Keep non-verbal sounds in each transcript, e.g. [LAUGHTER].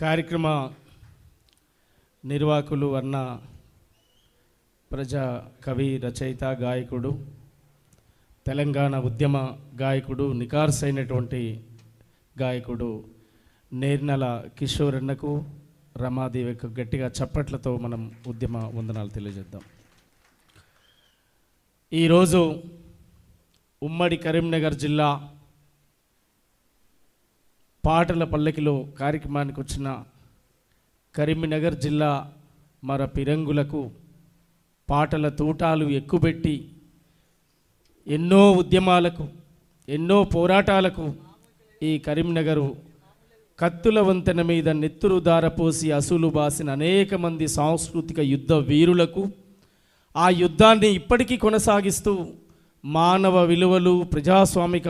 కార్యక్రమ నిర్వాహకులు అన్న ప్రజా కవి రచయిత గాయకుడు తెలంగాణ ఉద్యమ గాయకుడు నికార్స్ అయినటువంటి గాయకుడు నేర్నల కిషోర్ అన్నకు రమాదేవికు గట్టిగా చప్పట్లతో మనం ఉద్యమ వందనాలు తెలియజేద్దాం. ఈరోజు ఉమ్మడి కరీంనగర్ జిల్లా పాటల పల్లకిలో కార్యక్రమానికి వచ్చిన కరీంనగర్ జిల్లా మర పిరంగులకు పాటల తూటాలు ఎక్కుబెట్టి ఎన్నో ఉద్యమాలకు ఎన్నో పోరాటాలకు ఈ కరీంనగరు కత్తుల వంతెన మీద నెత్తురు దారపోసి అసూలు బాసిన అనేక మంది సాంస్కృతిక యుద్ధ వీరులకు ఆ యుద్ధాన్ని ఇప్పటికీ కొనసాగిస్తూ మానవ విలువలు ప్రజాస్వామిక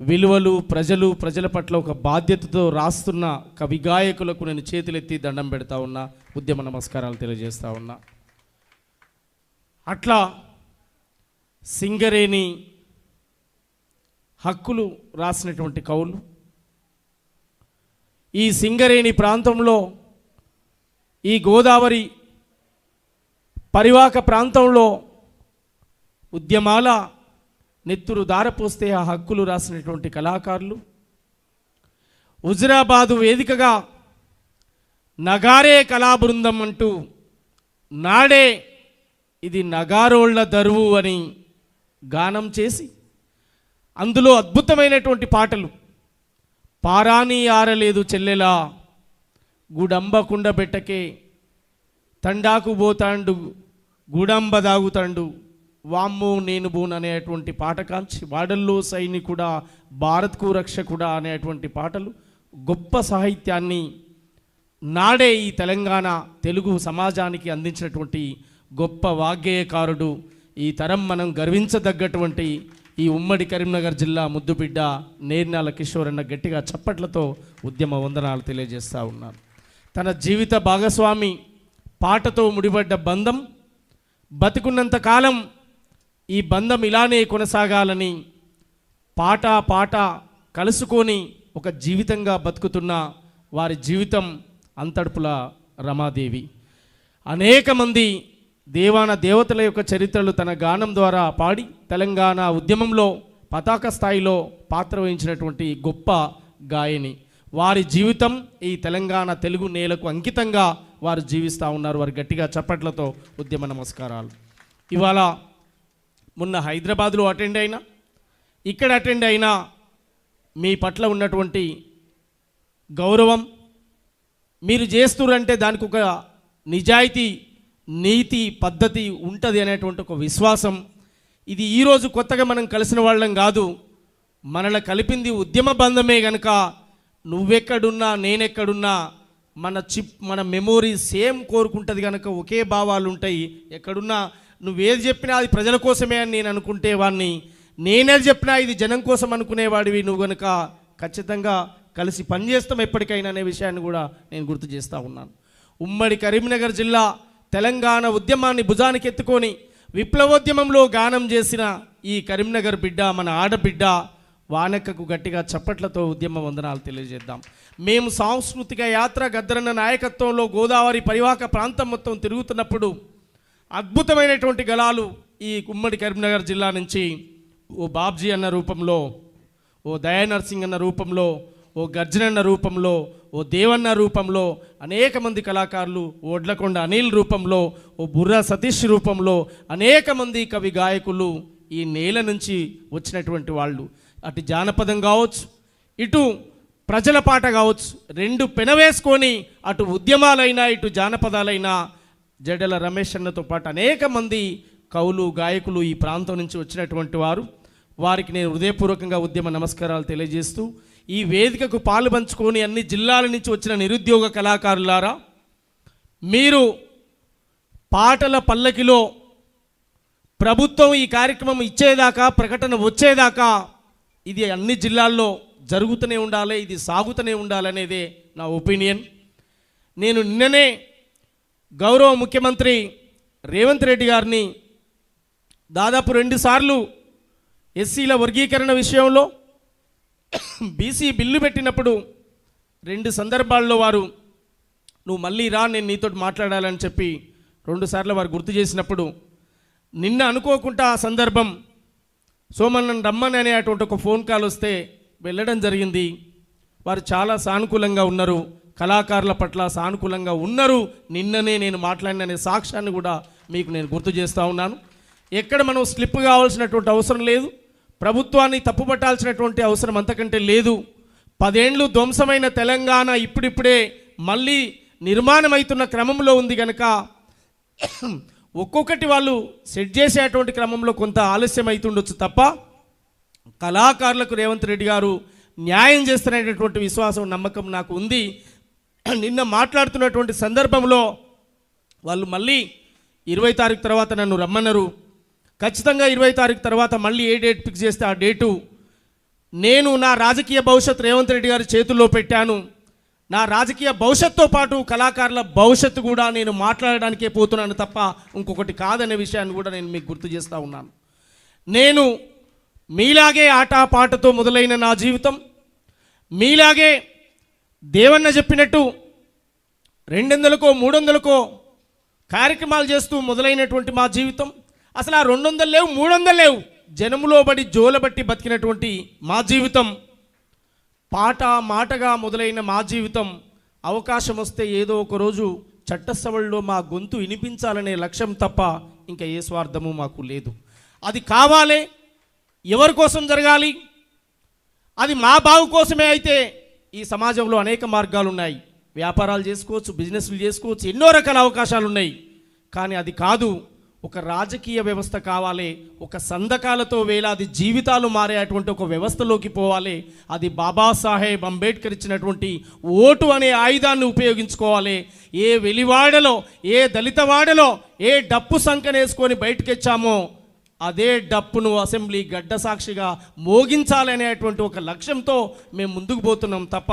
విలువలు ప్రజలు ప్రజల పట్ల ఒక బాధ్యతతో రాస్తున్న కవి గాయకులకు నేను చేతులెత్తి దండం పెడతా ఉన్నా ఉద్యమ నమస్కారాలు తెలియజేస్తా ఉన్నా. అట్లా సింగరేణి హక్కులు రాసినటువంటి కవులు. ఈ సింగరేణి ప్రాంతంలో ఈ గోదావరి పరివాహక ప్రాంతంలో ఉద్యమాల నెత్తురు దారపోస్తే ఆ హక్కులు రాసినటువంటి కళాకారులు. హుజరాబాదు వేదికగా నగారే కళాబృందం అంటూ నాడే ఇది నగారోళ్ళ దరువు అని గానం చేసి అందులో అద్భుతమైనటువంటి పాటలు. పారాని ఆరలేదు చెల్లెలా గుడంబ కుండబెట్టకే తండాకు పోతాండు గుడంబ దాగుతాండు. వామ్ము నేను బూన్ అనేటువంటి పాట కాంచి వాడల్లో సైనికుడా భారత్కు రక్షకుడా అనేటువంటి పాటలు గొప్ప సాహిత్యాన్ని నాడే ఈ తెలంగాణ తెలుగు సమాజానికి అందించినటువంటి గొప్ప వాగ్గేయకారుడు ఈ తరం మనం గర్వించదగ్గటువంటి ఈ ఉమ్మడి కరీంనగర్ జిల్లా ముద్దుబిడ్డ నేర్నాల కిషోర్ అన్న గట్టిగా చప్పట్లతో ఉద్యమ వందనాలు తెలియజేస్తూ ఉన్నారు తన జీవిత భాగస్వామి పాటతో ముడిపడ్డ బంధం బతికున్నంత కాలం ఈ బంధం ఇలానే కొనసాగాలని పాట పాట కలుసుకొని ఒక జీవితంగా బతుకుతున్న వారి జీవితం అంతడుపుల రమాదేవి. అనేక మంది దేవాన దేవతల యొక్క చరిత్రలు తన గానం ద్వారా పాడి తెలంగాణ ఉద్యమంలో పతాక స్థాయిలో పాత్ర వహించినటువంటి గొప్ప గాయని. వారి జీవితం ఈ తెలంగాణ తెలుగు నేలకు అంకితంగా వారు జీవిస్తూ ఉన్నారు. వారు గట్టిగా చప్పట్లతో ఉద్యమ నమస్కారాలు. ఇవాళ మొన్న హైదరాబాద్లో అటెండ్ అయినా ఇక్కడ అటెండ్ అయినా మీ పట్ల ఉన్నటువంటి గౌరవం మీరు చేస్తురంటే దానికి ఒక నిజాయితీ నీతి పద్ధతి ఉంటుంది అనేటువంటి ఒక విశ్వాసం. ఇది ఈరోజు కొత్తగా మనం కలిసిన వాళ్ళం కాదు మనల్ని కలిపింది ఉద్యమ బంధమే గనుక నువ్వెక్కడున్నా నేనెక్కడున్నా మన చిప్ మన మెమోరీ సేమ్ కోరుకుంటుంది కనుక ఒకే భావాలు ఉంటాయి ఎక్కడున్నా నువ్వేది చెప్పినా అది ప్రజల కోసమే అని నేను అనుకుంటే వాడిని నేనేది చెప్పినా ఇది జనం కోసం అనుకునేవాడివి నువ్వు కనుక ఖచ్చితంగా కలిసి పనిచేస్తాం ఎప్పటికైనా అనే విషయాన్ని కూడా నేను గుర్తు చేస్తూ ఉన్నాను. ఉమ్మడి కరీంనగర్ జిల్లా తెలంగాణ ఉద్యమాన్ని భుజానికి ఎత్తుకొని విప్లవోద్యమంలో గానం చేసిన ఈ కరీంనగర్ బిడ్డ మన ఆడబిడ్డ వానక్కకు గట్టిగా చప్పట్లతో ఉద్యమ వందనాలు తెలియజేద్దాం. మేము సాంస్కృతిక యాత్ర గద్దరన్న నాయకత్వంలో గోదావరి పరివాహక ప్రాంతం మొత్తం తిరుగుతున్నప్పుడు అద్భుతమైనటువంటి గళాలు ఈ ఉమ్మడి కరీంనగర్ జిల్లా నుంచి ఓ బాబ్జీ అన్న రూపంలో ఓ దయా నర్సింగ్ అన్న రూపంలో ఓ గర్జనన్న రూపంలో ఓ దేవన్న రూపంలో అనేక మంది కళాకారులు ఓ ఒడ్లకొండ అనిల్ రూపంలో ఓ బుర్ర సతీష్ రూపంలో అనేక మంది కవి గాయకులు ఈ నేల నుంచి వచ్చినటువంటి వాళ్ళు. అటు జానపదం కావచ్చు ఇటు ప్రజల పాట కావచ్చు రెండు పెనవేసుకొని అటు ఉద్యమాలైనా ఇటు జానపదాలైనా జడల రమేష్ అన్నతో పాటు అనేక మంది కవులు గాయకులు ఈ ప్రాంతం నుంచి వచ్చినటువంటి వారు. వారికి నేను హృదయపూర్వకంగా ఉద్యమ నమస్కారాలు తెలియజేస్తూ ఈ వేదికకు పాలు పంచుకొని అన్ని జిల్లాల నుంచి వచ్చిన నిరుద్యోగ కళాకారులారా మీరు పాటల పల్లకిలో ప్రభుత్వం ఈ కార్యక్రమం ఇచ్చేదాకా ప్రకటన వచ్చేదాకా ఇది అన్ని జిల్లాల్లో జరుగుతూనే ఉండాలి ఇది సాగుతూనే ఉండాలనేదే నా ఒపీనియన్. నేను నిన్ననే గౌరవ ముఖ్యమంత్రి రేవంత్ రెడ్డి గారిని దాదాపు రెండుసార్లు ఎస్సీల వర్గీకరణ విషయంలో బీసీ బిల్లు పెట్టినప్పుడు రెండు సందర్భాల్లో వారు నువ్వు మళ్ళీ రా నేను నీతో మాట్లాడాలని చెప్పి రెండుసార్లు వారు గుర్తు చేసినప్పుడు నిన్న అనుకోకుండా ఆ సందర్భం సోమన్నన్ రమ్మని అనేటువంటి ఒక ఫోన్ కాల్ వస్తే వెళ్ళడం జరిగింది. వారు చాలా సానుకూలంగా ఉన్నారు. కళాకారుల పట్ల సానుకూలంగా ఉన్నారు నిన్ననే నేను మాట్లాడిననే సాక్ష్యాన్ని కూడా మీకు నేను గుర్తు చేస్తూ ఉన్నాను. ఎక్కడ మనం స్లిప్ కావాల్సినటువంటి అవసరం లేదు ప్రభుత్వాన్ని తప్పుపట్టాల్సినటువంటి అవసరం అంతకంటే లేదు. పదేండ్లు ధ్వంసమైన తెలంగాణ ఇప్పుడిప్పుడే మళ్ళీ నిర్మాణమవుతున్న క్రమంలో ఉంది కనుక ఒక్కొక్కటి వాళ్ళు సెట్ చేసేటువంటి క్రమంలో కొంత ఆలస్యం అవుతుండొచ్చు తప్ప కళాకారులకు రేవంత్ రెడ్డి గారు న్యాయం చేస్తున్నటువంటి విశ్వాసం నమ్మకం నాకు ఉంది. [CLEARS THROAT] నిన్న మాట్లాడుతున్నటువంటి సందర్భంలో వాళ్ళు మళ్ళీ ఇరవై తారీఖు తర్వాత నన్ను రమ్మన్నారు. ఖచ్చితంగా ఇరవై తారీఖు తర్వాత మళ్ళీ ఏ డేట్ ఫిక్స్ చేస్తే ఆ డేటు నేను నా రాజకీయ భవిష్యత్ రేవంత్ రెడ్డి గారి చేతుల్లో పెట్టాను. నా రాజకీయ భవిష్యత్తుతో పాటు కళాకారుల భవిష్యత్తు కూడా నేను మాట్లాడడానికే పోతున్నాను తప్ప ఇంకొకటి కాదనే విషయాన్ని కూడా నేను మీకు గుర్తు చేస్తూ ఉన్నాను. నేను మీలాగే ఆటపాటతో మొదలైన నా జీవితం మీలాగే దేవన్న చెప్పినట్టు రెండు వందలకో మూడు వందలకో కార్యక్రమాలు చేస్తూ మొదలైనటువంటి మా జీవితం. అసలు ఆ రెండు వందలు లేవు మూడు వందలు లేవు. జనములో బడి జోలబట్టి బతికినటువంటి మా జీవితం. పాట మాటగా మొదలైన మా జీవితం. అవకాశం వస్తే ఏదో ఒక రోజు చట్టసభల్లో మా గొంతు వినిపించాలనే లక్ష్యం తప్ప ఇంకా ఏ స్వార్థము మాకు లేదు. అది కావాలి ఎవరి కోసం జరగాలి? అది మా బాగు కోసమే అయితే ఈ సమాజంలో అనేక మార్గాలు ఉన్నాయి వ్యాపారాలు చేసుకోవచ్చు బిజినెస్లు చేసుకోవచ్చు ఎన్నో రకాల అవకాశాలు ఉన్నాయి కానీ అది కాదు ఒక రాజకీయ వ్యవస్థ కావాలి ఒక సందకాలతో వేలాది జీవితాలు మారేటువంటి ఒక వ్యవస్థలోకి పోవాలి అది బాబాసాహెబ్ అంబేద్కర్ ఇచ్చినటువంటి ఓటు అనే ఆయుధాన్ని ఉపయోగించుకోవాలి. ఏ వెలివాడలో ఏ దళితవాడలో ఏ డప్పు సంకనేసుకొని బయటకెచ్చామో అదే డప్పును అసెంబ్లీ గడ్డ సాక్షిగా మోగించాలనేటువంటి ఒక లక్ష్యంతో మేము ముందుకు పోతున్నాం తప్ప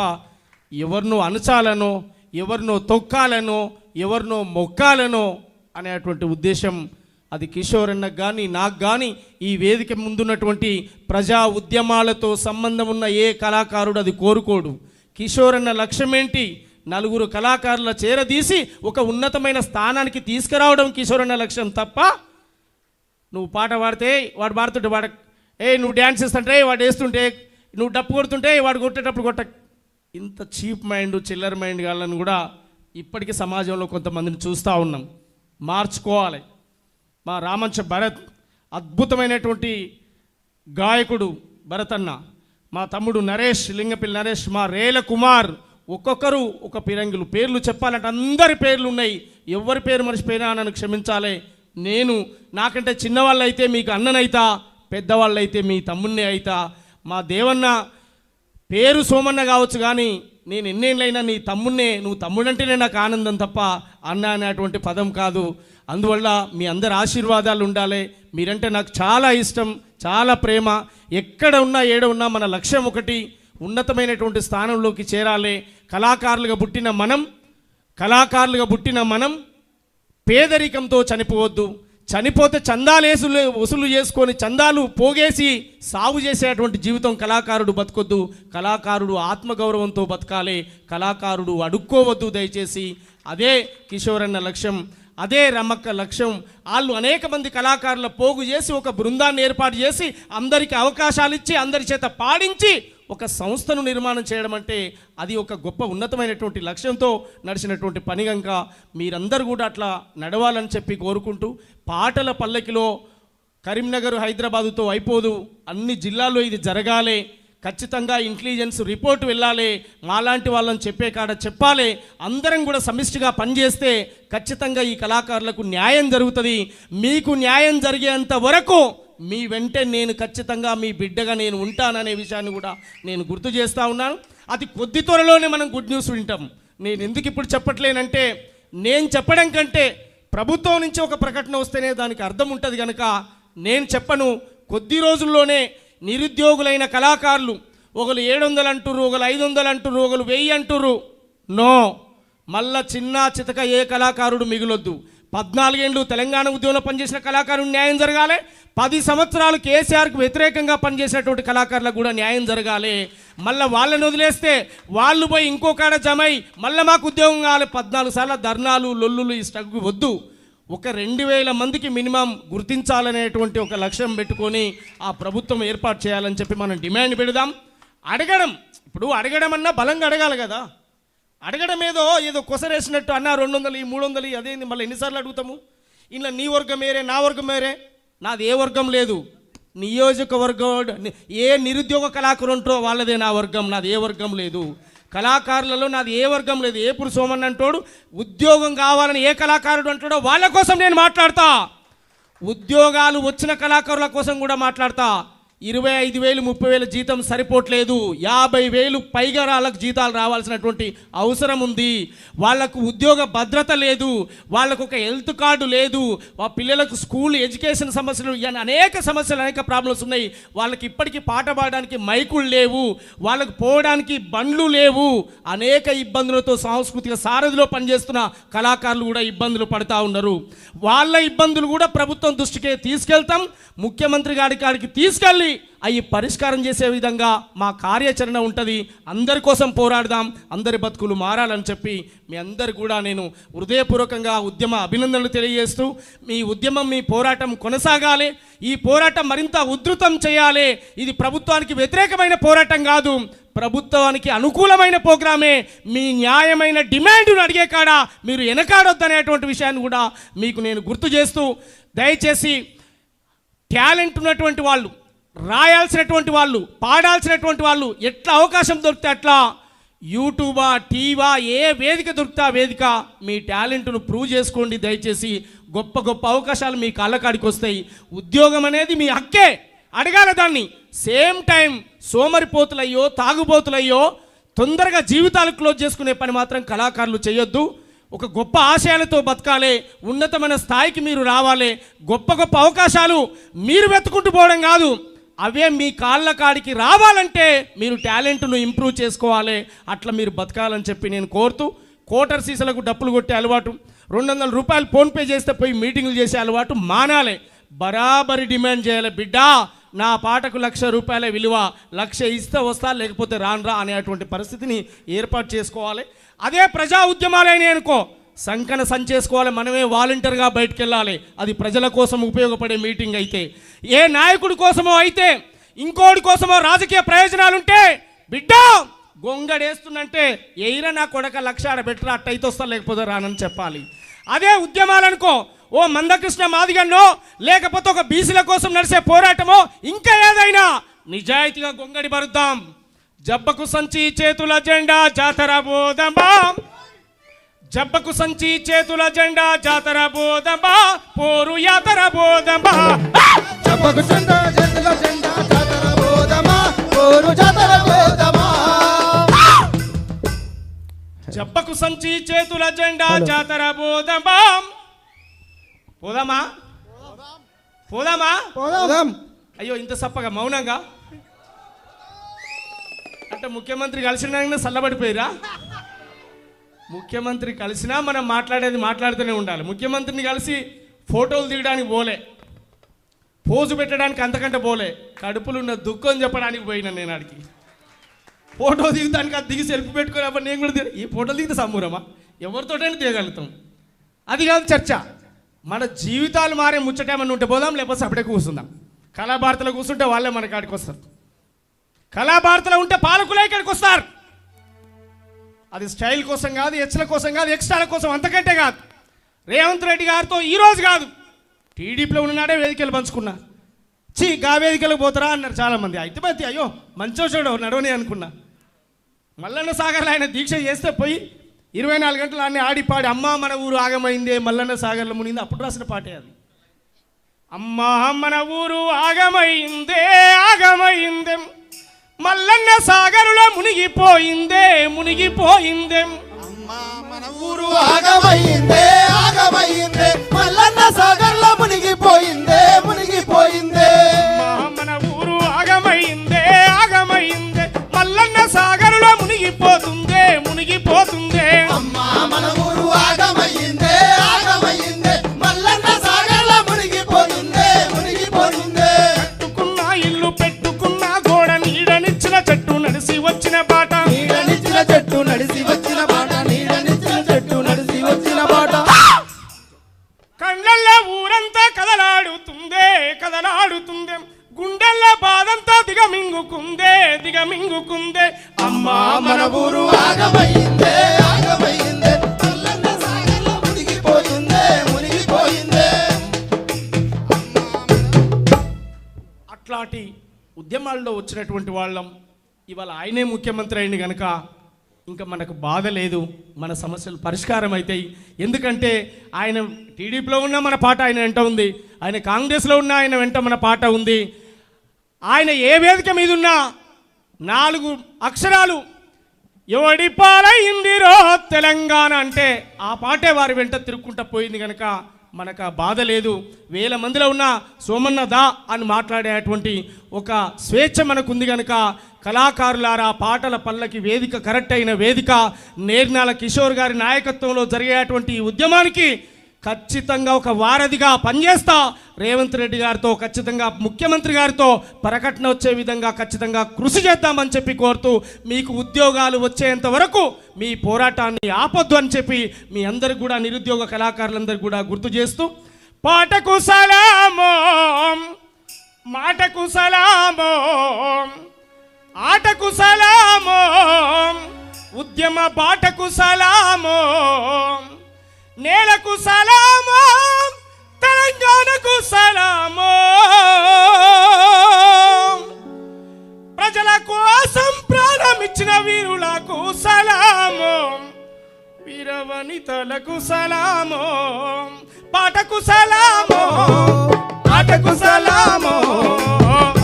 ఎవరినో అణచాలనో ఎవరినో తొక్కాలనో ఎవరినో మొక్కాలనో అనేటువంటి ఉద్దేశం అది కిషోర్ కానీ నాకు కానీ ఈ వేదిక ముందున్నటువంటి ప్రజా ఉద్యమాలతో సంబంధం ఉన్న ఏ కళాకారుడు అది కోరుకోడు. కిషోర్ అన్న లక్ష్యం ఏంటి నలుగురు కళాకారుల చేరదీసి ఒక ఉన్నతమైన స్థానానికి తీసుకురావడం కిషోరన్న అన్న లక్ష్యం తప్ప నువ్వు పాట పాడితే వాడు పాడుతుంటే వాడ ఏ నువ్వు డ్యాన్స్ చేస్తుంటే వాడు వేస్తుంటే నువ్వు డప్పు కొడుతుంటే వాడు కొట్టేటప్పుడు కొట్ట. ఇంత చీప్ మైండ్ చిల్లర మైండ్ వాళ్ళని కూడా ఇప్పటికీ సమాజంలో కొంతమందిని చూస్తూ ఉన్నాం. మార్చుకోవాలి. మా రామంచ భరత్ అద్భుతమైనటువంటి గాయకుడు భరత్ అన్న మా తమ్ముడు నరేష్ లింగపల్లి నరేష్ మా రేల కుమార్ ఒక్కొక్కరు ఒక పిరంగులు పేర్లు చెప్పాలంటే అందరి పేర్లు ఉన్నాయి. ఎవరి పేరు మర్చిపోయినా నన్ను క్షమించాలి. నేను నాకంటే చిన్నవాళ్ళైతే మీకు అన్ననైతా పెద్దవాళ్ళైతే మీ తమ్ముణ్ణి అయితా. మా దేవన్న పేరు సోమన్న కావచ్చు కానీ నేను ఎన్నేళ్ళైనా నీ తమ్ముణ్ణే నువ్వు తమ్ముడంటేనే నాకు ఆనందం తప్ప అన్న అనేటువంటి పదం కాదు. అందువల్ల మీ అందరి ఆశీర్వాదాలు ఉండాలి. మీరంటే నాకు చాలా ఇష్టం చాలా ప్రేమ. ఎక్కడ ఉన్నా ఏడ ఉన్నా మన లక్ష్యం ఒకటి ఉన్నతమైనటువంటి స్థానంలోకి చేరాలి. కళాకారులుగా పుట్టిన మనం కళాకారులుగా పుట్టిన మనం పేదరికంతో చనిపోవద్దు. చనిపోతే చందాలేసులు వసూలు చేసుకొని చందాలు పోగేసి సాగు చేసేటువంటి జీవితం కళాకారుడు బతకొద్దు. కళాకారుడు ఆత్మగౌరవంతో బతకాలి. కళాకారుడు అడుక్కోవద్దు దయచేసి. అదే కిషోరన్న లక్ష్యం. అదే రమ్మక్క లక్ష్యం. వాళ్ళు అనేక మంది కళాకారుల పోగు చేసి ఒక బృందాన్ని ఏర్పాటు చేసి అందరికీ అవకాశాలు ఇచ్చి అందరి చేత పాడించి ఒక సంస్థను నిర్మాణం చేయడం అంటే అది ఒక గొప్ప ఉన్నతమైనటువంటి లక్ష్యంతో నడిచినటువంటి పని కనుక మీరందరూ కూడా అట్లా నడవాలని చెప్పి కోరుకుంటూ పాటల పల్లకిలో కరీంనగర్ హైదరాబాదుతో అయిపోదు. అన్ని జిల్లాల్లో ఇది జరగాలి. ఖచ్చితంగా ఇంటెలిజెన్స్ రిపోర్ట్ వెళ్ళాలి. మాలాంటి వాళ్ళని చెప్పే కాడ చెప్పాలి. అందరం కూడా సమిష్టిగా పనిచేస్తే ఖచ్చితంగా ఈ కళాకారులకు న్యాయం జరుగుతుంది. మీకు న్యాయం జరిగేంత వరకు మీ వెంటే నేను ఖచ్చితంగా మీ బిడ్డగా నేను ఉంటాననే విషయాన్ని కూడా నేను గుర్తు చేస్తూ ఉన్నాను. అది కొద్ది త్వరలోనే మనం గుడ్ న్యూస్ వింటాం. నేను ఎందుకు ఇప్పుడు చెప్పట్లేనంటే నేను చెప్పడం కంటే ప్రభుత్వం నుంచి ఒక ప్రకటన వస్తేనే దానికి అర్థం ఉంటుంది కనుక నేను చెప్పను. కొద్ది రోజుల్లోనే నిరుద్యోగులైన కళాకారులు ఒకరు ఏడు వందలు అంటురు ఒకరు ఐదు వందలు అంటురు ఒకరు వెయ్యి అంటుర్రు. నో మళ్ళా చిన్న చితక ఏ కళాకారుడు మిగులొద్దు. పద్నాలుగేండ్లు తెలంగాణ ఉద్యమంలో పనిచేసిన కళాకారుడు న్యాయం జరగాలి. పది సంవత్సరాలు కేసీఆర్కు వ్యతిరేకంగా పనిచేసినటువంటి కళాకారులకు కూడా న్యాయం జరగాలి. మళ్ళీ వాళ్ళని వదిలేస్తే వాళ్ళు పోయి ఇంకో కాడ జమై మళ్ళీ మాకు ఉద్యోగం కావాలి. పద్నాలుగు సార్లు ధర్నాలు లొల్లులు ఈ స్టగ్గు వద్దు. ఒక రెండు వేల మందికి మినిమం గుర్తించాలనేటువంటి ఒక లక్ష్యం పెట్టుకొని ఆ ప్రభుత్వం ఏర్పాటు చేయాలని చెప్పి మనం డిమాండ్ పెడదాం. అడగడం ఇప్పుడు అడగడం అన్నా బలంగా అడగాలి కదా. అడగడం ఏదో ఏదో కొసరేసినట్టు అన్న రెండు వందలు ఈ మూడు వందలు అదేంది మళ్ళీ ఎన్నిసార్లు అడుగుతాము? ఇలా నీ వర్గం వేరే నా వర్గం వేరే నాది ఏ వర్గం లేదు. నియోజకవర్గం ఏ నిరుద్యోగ కళాకారు ఉంటారో వాళ్ళదే నా వర్గం నాది ఏ వర్గం లేదు. కళాకారులలో నాది ఏ వర్గం లేదు ఏపుడు సోమన్ అంటాడు ఉద్యోగం కావాలని ఏ కళాకారుడు అంటాడో వాళ్ళ కోసం నేను మాట్లాడతా. ఉద్యోగాలు వచ్చిన కళాకారుల కోసం కూడా మాట్లాడతా. ఇరవై ఐదు వేలు ముప్పై వేల జీతం సరిపోవట్లేదు. యాభై వేలు పైగా వాళ్ళకు జీతాలు రావాల్సినటువంటి అవసరం ఉంది. వాళ్ళకు ఉద్యోగ భద్రత లేదు. వాళ్ళకు ఒక హెల్త్ కార్డు లేదు. ఆ పిల్లలకు స్కూల్ ఎడ్యుకేషన్ సమస్యలు ఇవన్నీ అనేక సమస్యలు అనేక ప్రాబ్లమ్స్ ఉన్నాయి. వాళ్ళకి ఇప్పటికీ పాట పాడడానికి మైకులు లేవు. వాళ్ళకు పోవడానికి బండ్లు లేవు. అనేక ఇబ్బందులతో సాంస్కృతిక సారథిలో పనిచేస్తున్న కళాకారులు కూడా ఇబ్బందులు పడుతూ ఉన్నారు. వాళ్ళ ఇబ్బందులు కూడా ప్రభుత్వం దృష్టికి తీసుకెళ్తాం. ముఖ్యమంత్రి గారి కాడికి తీసుకెళ్ళి అవి పరిష్కారం చేసే విధంగా మా కార్యాచరణ ఉంటుంది. అందరి కోసం పోరాడదాం అందరి బతుకులు మారాలని చెప్పి మీ అందరు కూడా నేను హృదయపూర్వకంగా ఉద్యమ అభినందనలు తెలియజేస్తూ మీ ఉద్యమం మీ పోరాటం కొనసాగాలి. ఈ పోరాటం మరింత ఉధృతం చేయాలి. ఇది ప్రభుత్వానికి వ్యతిరేకమైన పోరాటం కాదు. ప్రభుత్వానికి అనుకూలమైన ప్రోగ్రామే. మీ న్యాయమైన డిమాండ్ను అడిగే కాడ మీరు వెనకాడొద్దనేటువంటి విషయాన్ని కూడా మీకు నేను గుర్తు చేస్తూ దయచేసి టాలెంట్ ఉన్నటువంటి వాళ్ళు రాయాల్సినటువంటి వాళ్ళు పాడాల్సినటువంటి వాళ్ళు ఎట్లా అవకాశం దొరికితే అట్లా యూట్యూబా టీవా ఏ వేదిక దొరికితే ఆ వేదిక మీ టాలెంట్ను ప్రూవ్ చేసుకోండి దయచేసి. గొప్ప గొప్ప అవకాశాలు మీ కళ్ళకాడికి వస్తాయి. ఉద్యోగం అనేది మీ హక్కే. అడగాల దాన్ని. సేమ్ టైం సోమరిపోతులయ్యో తాగుబోతులయ్యో తొందరగా జీవితాలు క్లోజ్ చేసుకునే పని మాత్రం కళాకారులు చేయొద్దు. ఒక గొప్ప ఆశయాలతో బతకాలి. ఉన్నతమైన స్థాయికి మీరు రావాలి. గొప్ప గొప్ప అవకాశాలు మీరు వెతుకుంటూ పోవడం కాదు. అవే మీ కాళ్ళ కాడికి రావాలంటే మీరు టాలెంట్ను ఇంప్రూవ్ చేసుకోవాలి. అట్లా మీరు బతకాలని చెప్పి నేను కోరుతూ కోటర్ సీసలకు డప్పులు కొట్టే అలవాటు రెండు వందల రూపాయలు ఫోన్పే చేస్తే పోయి మీటింగ్లు చేసే అలవాటు మానాలి. బరాబరి డిమాండ్ చేయాలి బిడ్డా నా పాటకు లక్ష రూపాయల విలువ లక్ష ఇస్తే వస్తా లేకపోతే రానురా అనేటువంటి పరిస్థితిని ఏర్పాటు చేసుకోవాలి. అదే ప్రజా ఉద్యమాలైన అనుకో సంకన సంచేసుకోవాలి మనమే వాలంటీర్గా బయటకు వెళ్ళాలి అది ప్రజల కోసం ఉపయోగపడే మీటింగ్ అయితే. ఏ నాయకుడి కోసమో అయితే ఇంకోటి కోసమో రాజకీయ ప్రయోజనాలుంటే బిడ్డ గొంగడేస్తుందంటే ఎయిర నా కొడక లక్ష ఆడ అట్టయితే వస్తా లేకపోతే రానని చెప్పాలి. అదే ఉద్యమాలనుకో ఓ మందకృష్ణ మాదిగన్నో లేకపోతే ఒక బీసీల కోసం నడిచే పోరాటమో ఇంకా ఏదైనా నిజాయితీగా గొంగడి పరుద్దాం జబ్బకు సంచి చేతుల జెండా జాతర బోధమా జబ్బకు సంచి చేతుల జెండా జాతర బోధమా పోరు యాతర బోధమా చెప్పకు చెంద జంతుల చెంద జాతర బోధమా కోరు జాతర బోధమా జబ్బకు సంచి చేతుల జెండా జాతర బోధమా పోదామా? పోదామా? పోదాం. అయ్యో ఇంత సప్పగా మౌనంగా? అంటే ముఖ్యమంత్రి కలిసిన చల్లబడిపోయిరా ముఖ్యమంత్రి కలిసినా మనం మాట్లాడేది మాట్లాడుతూనే ఉండాలి. ముఖ్యమంత్రిని కలిసి ఫోటోలు దిగడానికి పోలే. పోజు పెట్టడానికి అంతకంటే పోలే. కడుపులున్న దుఃఖం చెప్పడానికి పోయినా నేను ఆడికి. ఫోటో దిగుతానికి అది దిగి సెల్ఫీ పెట్టుకొని అప్పుడు నేను కూడా ఈ ఫోటోలు దిగితే సమ్మూరమా ఎవరితోటైనా దిగలుగుతాం అది కాదు చర్చ. మన జీవితాలు మారే ముచ్చటేమన్నా ఉంటే పోదాం లేకపోతే అప్పుడే కూర్చుందాం. కళాభారతలో కూర్చుంటే వాళ్ళే మన కాడికి వస్తారు. కళాభారతలో ఉంటే పాలకులే ఇక్కడికి వస్తారు. అది స్టైల్ కోసం కాదు హెచ్ల కోసం కాదు ఎక్స్ట్రాల కోసం అంతకంటే కాదు. రేవంత్ రెడ్డి గారితో ఈరోజు కాదు. టీడీపీలో ఉన్ననాడే వేదికలు పంచుకున్నా. చీ గా వేదికలకు పోతారా అన్నారు చాలామంది. అయితే మరి అయ్యో మంచో చూడ నడవని అనుకున్నా. మల్లన్న సాగర్లో ఆయన దీక్ష చేస్తే పోయి ఇరవై నాలుగు గంటలు అన్నీ ఆడి పాడి అమ్మ మన ఊరు ఆగమైందే మల్లన్న సాగర్లో మునింది అప్పుడు రాసిన పాటే అది. అమ్మా మన ఊరు ఆగమైందే ఆగమైందే. మల్లన్న సాగరులో మునిగిపోయిందే మునిగిపోయిందే. మన ఊరు ఆగమైందే ఆగమైందే. మల్లన్న సాగర్లో మునిగిపోయిందే మునిగిపోయిందే. ముఖ్యమంత్రి అయింది కనుక ఇంకా మనకు బాధ లేదు మన సమస్యలు పరిష్కారం అవుతాయి ఎందుకంటే ఆయన టీడీపీలో ఉన్న మన పాట ఆయన వెంట ఉంది ఆయన కాంగ్రెస్లో ఉన్న ఆయన వెంట మన పాట ఉంది. ఆయన ఏ వేదిక మీద ఉన్నా నాలుగు అక్షరాలు ఎవడి పాలైందిరో తెలంగాణ అంటే ఆ పాటే వారి వెంట తిరుక్కుంటా పోయింది కనుక మనకు ఆ బాధ లేదు. వేల మందిలో ఉన్న సోమన్న దా అని మాట్లాడేటువంటి ఒక స్వేచ్ఛ మనకుంది కనుక కళాకారులారా పాటల పల్లకి వేదిక కరెక్ట్ అయిన వేదిక నేర్నాల కిషోర్ గారి నాయకత్వంలో జరిగేటువంటి ఈ ఉద్యమానికి ఖచ్చితంగా ఒక వారధిగా పనిచేస్తా. రేవంత్ రెడ్డి గారితో ఖచ్చితంగా ముఖ్యమంత్రి గారితో ప్రకటన వచ్చే విధంగా ఖచ్చితంగా కృషి చేద్దామని చెప్పి కోరుతూ మీకు ఉద్యోగాలు వచ్చేంత వరకు మీ పోరాటాన్ని ఆపొద్దు అని చెప్పి మీ అందరికి కూడా నిరుద్యోగ కళాకారులందరికీ కూడా గుర్తు చేస్తూ పాటకు సలామో మాటకు సలామో ఆటకు సలామో ఉద్యమ పాటకు సలామో. నేలకు సలామో తెలంగాణకు సలామో. ప్రజల కోసం ప్రాణమిచ్చిన వీరులకు సలామో. వీరవనితలకు సలామో. పాటకు సలామో ఆటకు సలామో సలామో.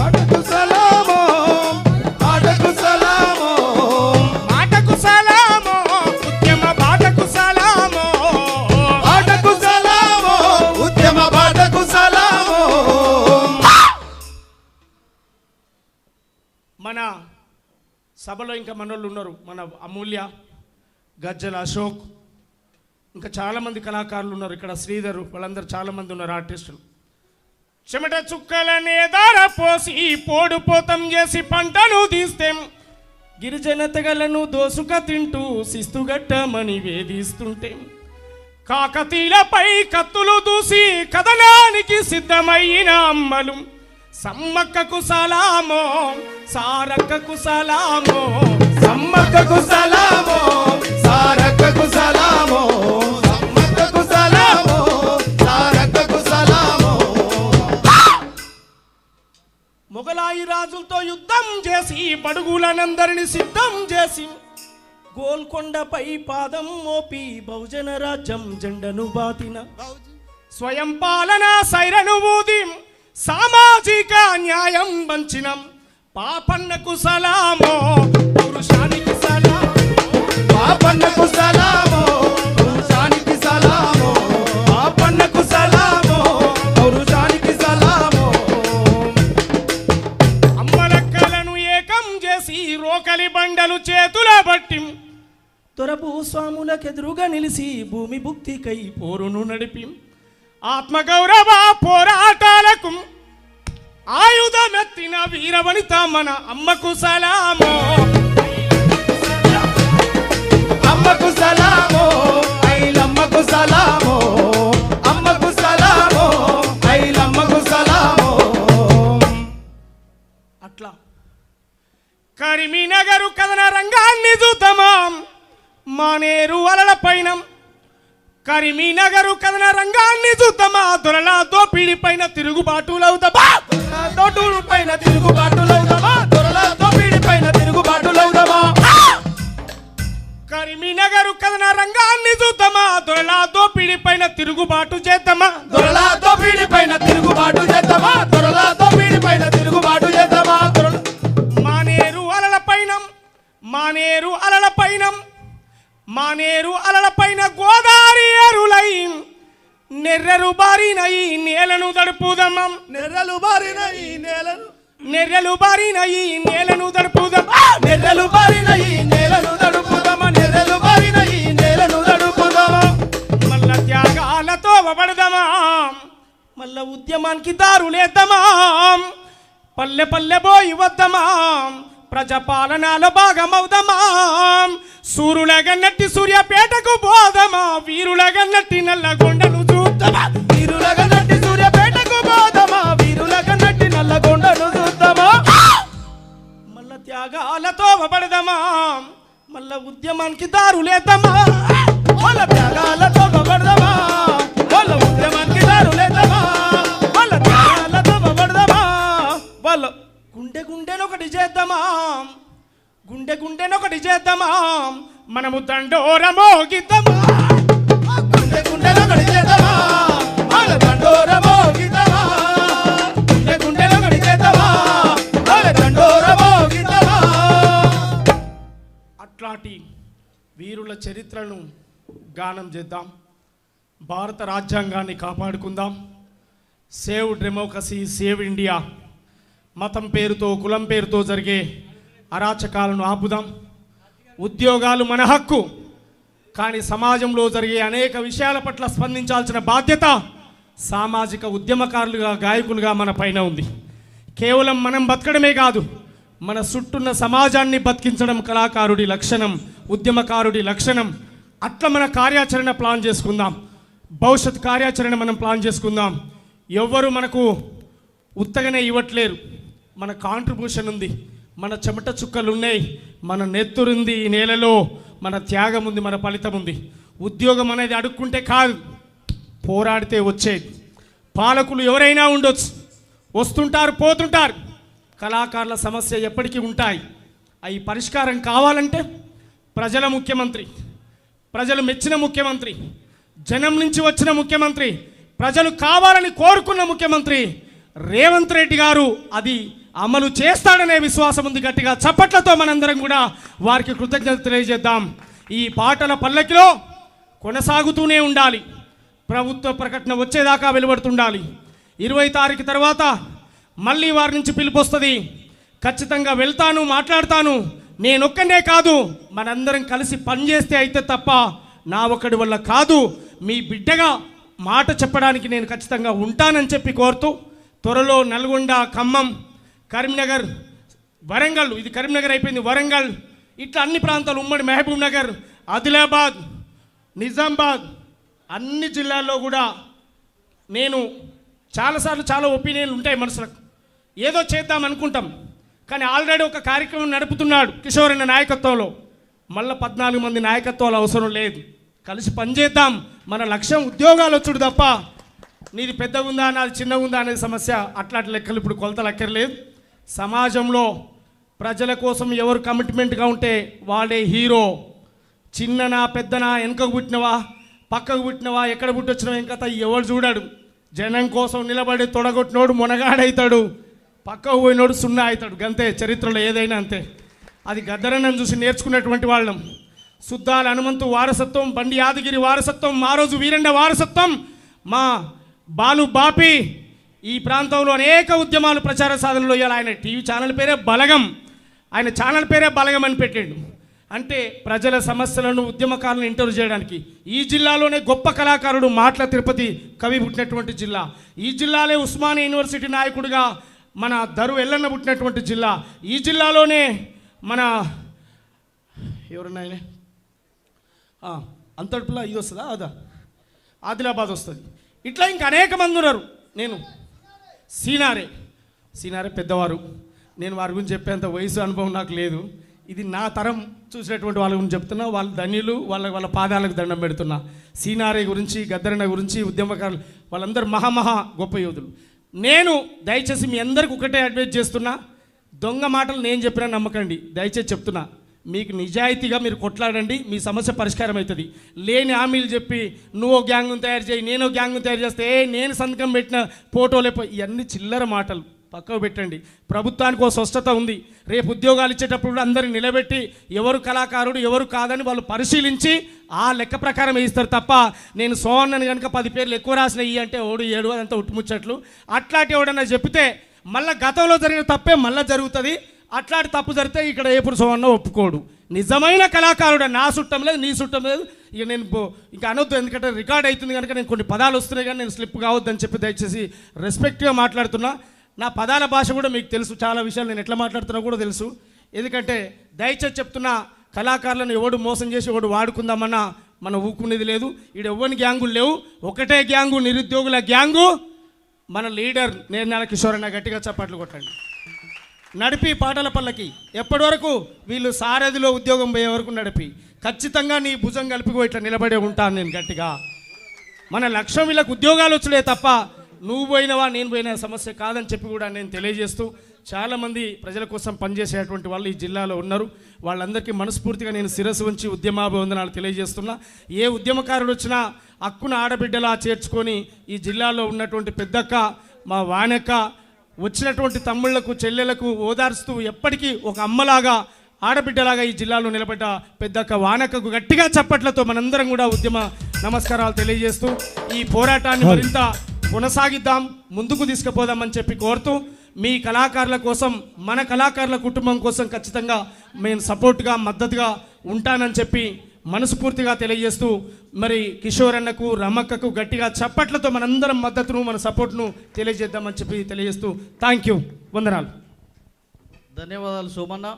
మన సభలో ఇంకా మనోళ్ళు ఉన్నారు. మన అమూల్య గజ్జల అశోక్ ఇంకా చాలామంది కళాకారులు ఉన్నారు ఇక్కడ. శ్రీధర్ వాళ్ళందరూ చాలామంది ఉన్నారు ఆర్టిస్టులు. చెమట చుక్కలనే దార పోసి పోడు పోతం చేసి పంటను తీస్తే గిరిజన తెగలను దోసుక తింటూ శిస్తుగట్టమని వేధిస్తుంటే కాకతీలపై కత్తులు దూసి కథనానికి సిద్ధమైన అమ్మలు. సమ్మక్కకు సలామో సారక్కకు సలామో సమ్మక్కకు సలామో సారక్కకు సలామో సమ్మక్కకు సలామో సారక్కకు సలామో. మొగలాయి రాజులతో యుద్ధం చేసి బడుగులనందరిని సిద్ధం చేసి గోల్కొండపై పాదం మోపి బహుజన రాజ్యం జెండను బాతిన. స్వయం పాలన సైరను ఊది. సామాజిక న్యాయం వంచినం. పాపన్నకు సలామో పురుషానికి సలామో. పాపన్నకు సలామో పురుషానికి సలామో. పాపన్నకు సలామో పురుషానికి సలామో. అమ్మలక్కలను ఏకం చేసి రోకలి బండలు చేతుల బట్టి. దొరభూస్వాములకెదురుగా నిలిచి భూమి భుక్తికై పోరును నడిపి. ఆత్మగౌరవ పోరాటాలకు ఆయుధమెత్తిన వీరవనిత మన అమ్మకు సలామో. అమ్మకు సలామో ఐలమ్మకు సలామో. అమ్మకు సలామో ఐలమ్మకు సలామో. అట్లా. కరిమినగరు కథన రంగాన్ని చూద్దామా? మానేరు అలల పైనం. కరిమినగరు కథన రంగాన్ని చూద్దామా? దొరల దోపిడి పైన తిరుగుబాటులవుతామా తోటూరు పైన తిరుగుబాటులవుదామా దొరల దోపిడి పైన తిరుగుబాటులవుదామా కరిమినగరు కథన రంగాన్ని చూద్దామా? దొరల దోపిడి పైన తిరుగుబాటు చేద్దామా? దొరల దోపిడి పైన తిరుగుబాటు చేద్దామా? దొరల దోపిడి పైన తిరుగుబాటు చేద్దామా? మానేరు అలల పైన మానేరు అలల పైన. మానేరు అలల పైన గోదావరి ఎరులై నెర్రెరు బారిన ఈ నేలను దడుపుదమ్మా నెర్రలు బారిన ఈ నేలను. నెర్రెలు బారిన ఈ నేలను దడుపుదాం నెర్రలు బారిన ఈ నేలను నడుపుదామా నెర్రలు బారిన ఈ నేలను నడుపుదామా మల్ల త్యాగాలతో వబడదామా మల్ల ఉద్యమానికి దారులేద్దామా పల్లె పల్లె పోయి వద్దామా ప్రజపాలనలో భాగమవుదమా? సూర్యులగన్నట్టి సూర్యపేటకు పోదమా వీరులగన్నట్టి నల్లగొండను చూద్దామా? వీరులగన్నట్టి సూర్యపేటకు పోదమా వీరులగన్నట్టి నల్లగొండను చూద్దామా? మల్ల త్యాగాలతో పడదమా? మల్ల ఉద్యమానికి దారులేదమా మల్ల త్యాగాలతో పడదమా? మల్ల ఉద్యమానికి దారులేదమా మల్ల త్యాగాలతో పడదమా? వాళ్ళ గుండె గుండెను ఒకటి చేద్దామా. గుండె గుండెను ఒకటి చేద్దామా. మనము దండోరమోగిద్దామా? గుండె గుండెను ఒకటి చేద్దామా? వాళ్ళ దండోరమోగిద్దామా? గుండె గుండెను ఒకటి చేద్దామా? వాళ్ళ దండోరమోగిద్దామా? అట్లాంటి వీరుల చరిత్రను గానం చేద్దాం. భారత రాజ్యాంగాన్ని కాపాడుకుందాం. Save democracy save India. మతం పేరుతో కులం పేరుతో జరిగే అరాచకాలను ఆపుదాం. ఉద్యోగాలు మన హక్కు. కానీ సమాజంలో జరిగే అనేక విషయాల పట్ల స్పందించాల్సిన బాధ్యత సామాజిక ఉద్యమకారులుగా గాయకులుగా మన పైన ఉంది. కేవలం మనం బతకడమే కాదు మన చుట్టూన్న సమాజాన్ని బతికించడం కళాకారుడి లక్షణం ఉద్యమకారుడి లక్షణం. అట్లా మన కార్యాచరణ ప్లాన్ చేసుకుందాం. భవిష్యత్ కార్యాచరణ మనం ప్లాన్ చేసుకుందాం. ఎవ్వరు మనకు ఉత్తగనే ఇవ్వట్లేరు. మన కాంట్రిబ్యూషన్ ఉంది మన చెమట చుక్కలు ఉన్నాయి మన నెత్తురుంది ఈ నేలలో మన త్యాగం ఉంది మన ఫలితం ఉంది ఉద్యోగం అనేది అడుక్కుంటే కాదు పోరాడితే వచ్చేది. పాలకులు ఎవరైనా ఉండొచ్చు వస్తుంటారు పోతుంటారు. కళాకారుల సమస్య ఎప్పటికీ ఉంటాయి. అవి పరిష్కారం కావాలంటే ప్రజల ముఖ్యమంత్రి ప్రజలు మెచ్చిన ముఖ్యమంత్రి జనం నుంచి వచ్చిన ముఖ్యమంత్రి ప్రజలు కావాలని కోరుకున్న ముఖ్యమంత్రి రేవంత్ రెడ్డి గారు అది అమలు చేస్తాడనే విశ్వాసం ఉంది గట్టిగా. చప్పట్లతో మనందరం కూడా వారికి కృతజ్ఞత తెలియజేద్దాం. ఈ పాటల పల్లకిలో కొనసాగుతూనే ఉండాలి. ప్రభుత్వ ప్రకటన వచ్చేదాకా వెలువడుతుండాలి. ఇరవై తారీఖు తర్వాత మళ్ళీ వారి నుంచి పిలుపు వస్తుంది ఖచ్చితంగా వెళ్తాను మాట్లాడతాను. నేనొక్కనే కాదు మనందరం కలిసి పనిచేస్తే అయితే తప్ప నా ఒక్కడి వల్ల కాదు. మీ బిడ్డగా మాట చెప్పడానికి నేను ఖచ్చితంగా ఉంటానని చెప్పి కోరుతూ త్వరలో నల్గొండ ఖమ్మం కరీంనగర్ వరంగల్ ఇది కరీంనగర్ అయిపోయింది వరంగల్. ఇట్లా అన్ని ప్రాంతాలు ఉమ్మడి మహబూబ్ నగర్ ఆదిలాబాద్ నిజామాబాద్ అన్ని జిల్లాల్లో కూడా నేను చాలాసార్లు చాలా ఒపీనియన్లు ఉంటాయి మనసులకు ఏదో చేద్దాం అనుకుంటాం. కానీ ఆల్రెడీ ఒక కార్యక్రమం నడుపుతున్నాడు కిషోర్ అన్న నాయకత్వంలో. మళ్ళీ పద్నాలుగు మంది నాయకత్వాలు అవసరం లేదు. కలిసి పనిచేద్దాం మన లక్ష్యం ఉద్యోగాలు వచ్చుడు తప్ప. నీది పెద్దగా ఉందా నాది చిన్నగా ఉందా అనేది సమస్య. అట్లాంటి లెక్కలు ఇప్పుడు కొలత లెక్కర్లేదు సమాజంలో ప్రజల కోసం ఎవరు కమిట్మెంట్గా ఉంటే వాడే హీరో. చిన్ననా పెద్దనా వెనకకు పుట్టినవా పక్కకు పుట్టినవా ఎక్కడ పుట్టొచ్చినవా ఇంకా ఎవరు చూడాడు. జనం కోసం నిలబడి తొడగొట్టినోడు మునగాడవుతాడు పక్కకు పోయినోడు సున్నా అవుతాడు గంతే చరిత్రలో ఏదైనా అంతే. అది గద్దరన్నం చూసి నేర్చుకున్నటువంటి వాళ్ళం. సుద్దాల హనుమంతు వారసత్వం బండి యాదగిరి వారసత్వం మా రోజు వీరండ వారసత్వం మా బాలు బాపి ఈ ప్రాంతంలో అనేక ఉద్యమాలు ప్రచార సాధనలో ఇవాళ ఆయన టీవీ ఛానల్ పేరే బలగం. ఆయన ఛానల్ పేరే బలగం అని పెట్టాడు. అంటే ప్రజల సమస్యలను ఉద్యమకారులను ఇంటర్వ్యూ చేయడానికి. ఈ జిల్లాలోనే గొప్ప కళాకారుడు మాట్ల తిరుపతి కవి పుట్టినటువంటి జిల్లా. ఈ జిల్లాలే ఉస్మానియా యూనివర్సిటీ నాయకుడిగా మన దరు ఎల్లన్న పుట్టినటువంటి జిల్లా. ఈ జిల్లాలోనే మన ఎవరన్నా ఆయన అంతటిలా ఇది వస్తుందా? అదా. ఆదిలాబాద్ వస్తుంది. ఇట్లా ఇంకా అనేక మంది ఉన్నారు. నేను సీనారే. సీనారే పెద్దవారు. నేను వారి గురించి చెప్పేంత వయసు అనుభవం నాకు లేదు. ఇది నా తరం చూసినటువంటి వాళ్ళ గురించి చెప్తున్నా. వాళ్ళ ధన్యులు వాళ్ళ వాళ్ళ పాదాలకు దండం పెడుతున్నా. సీనారే గురించి గద్దరణ గురించి ఉద్యమకారులు వాళ్ళందరూ మహామహా గొప్ప యోధులు. నేను దయచేసి మీ అందరికి ఒకటే అడ్వైజ్ చేస్తున్నా. దొంగ మాటలు నేను చెప్పినా నమ్మకండి. దయచేసి చెప్తున్నా. మీకు నిజాయితీగా మీరు కొట్లాడండి మీ సమస్య పరిష్కారం అవుతుంది. లేని హామీలు చెప్పి నువ్వు గ్యాంగ్ను తయారు చేయి నేను గ్యాంగ్ను తయారు చేస్తే ఏ నేను సంతకం పెట్టిన ఫోటోలే పో- ఇవన్నీ చిల్లర మాటలు. పక్కకు పెట్టండి. ప్రభుత్వానికి ఒక స్వస్థత ఉంది. రేపు ఉద్యోగాలు ఇచ్చేటప్పుడు కూడా అందరిని నిలబెట్టి ఎవరు కళాకారుడు ఎవరు కాదని వాళ్ళు పరిశీలించి ఆ లెక్క ప్రకారం వేయిస్తారు తప్ప నేను సోన్నని కనుక పది పేర్లు ఎక్కువ రాసిన ఇవి అంటే ఓడు ఏడు అదంతా ఉట్టుముచ్చట్లు. అట్లాంటి ఎవడన్నా చెప్తే మళ్ళీ గతంలో జరిగిన తప్పే మళ్ళీ జరుగుతుంది. అట్లాంటి తప్పు జరిగితే ఇక్కడ ఏపుడు సోమన్న ఒప్పుకోడు. నిజమైన కళాకారుడు నా చుట్టం లేదు నీ చుట్టం లేదు. ఇక నేను పో- ఇంకా అనొద్దు ఎందుకంటే రికార్డ్ అవుతుంది కనుక నేను కొన్ని పదాలు వస్తున్నాయి కానీ నేను స్లిప్ కావద్దని చెప్పి దయచేసి రెస్పెక్ట్గా మాట్లాడుతున్నా. నా పదాల భాష కూడా మీకు తెలుసు చాలా విషయాలు నేను ఎట్లా మాట్లాడుతున్నా కూడా తెలుసు. ఎందుకంటే దయచేసి చెప్తున్నా కళాకారులను ఎవడు మోసం చేసి ఎవడు వాడుకుందామన్నా మనం ఊకునేది లేదు. ఈడ ఎవ్వని గ్యాంగులు లేవు. ఒకటే గ్యాంగు నిరుద్యోగుల గ్యాంగు. మన లీడర్ నేర్నాల కిషోర్ అన్న గట్టిగా చప్పట్లు కొట్టండి. నడిపి పాటల పల్లకి. ఎప్పటి వరకు వీళ్ళు సారథిలో ఉద్యోగం పోయే వరకు నడిపి. ఖచ్చితంగా నీ భుజం కలిపి ఇట్లా నిలబడే ఉంటాను నేను గట్టిగా. మన లక్ష్యం వీళ్ళకి ఉద్యోగాలు వచ్చలే తప్ప నువ్వు పోయినవా నేను పోయిన సమస్య కాదని చెప్పి కూడా నేను తెలియజేస్తూ చాలామంది ప్రజల కోసం పనిచేసేటువంటి వాళ్ళు ఈ జిల్లాలో ఉన్నారు. వాళ్ళందరికీ మనస్ఫూర్తిగా నేను శిరస్సు ఉంచి ఉద్యమాభివందనాలు తెలియజేస్తున్నా. ఏ ఉద్యమకారుడు వచ్చినా హక్కున ఆడబిడ్డలా చేర్చుకొని ఈ జిల్లాలో ఉన్నటువంటి పెద్దక్క మా వానక్క వచ్చినటువంటి తమ్ముళ్ళకు చెల్లెలకు ఓదార్స్తూ ఎప్పటికీ ఒక అమ్మలాగా ఆడబిడ్డలాగా ఈ జిల్లాలో నిలబడ్డ పెద్దక్క వానకకు గట్టిగా చప్పట్లతో మనందరం కూడా ఉద్యమ నమస్కారాలు తెలియజేస్తూ ఈ పోరాటాన్ని మరింత కొనసాగిద్దాం ముందుకు తీసుకుపోదామని చెప్పి కోరుతూ మీ కళాకారుల కోసం మన కళాకారుల కుటుంబం కోసం ఖచ్చితంగా నేను సపోర్ట్గా మద్దతుగా ఉంటానని చెప్పి మనస్ఫూర్తిగా తెలియజేస్తూ మరి కిషోర్ అన్నకు రమక్కకు గట్టిగా చప్పట్లతో మనందరం మద్దతును మన సపోర్ట్ను తెలియజేద్దామని చెప్పి తెలియజేస్తూ థ్యాంక్ యూ వందనాలు. ధన్యవాదాలు సోమన్న.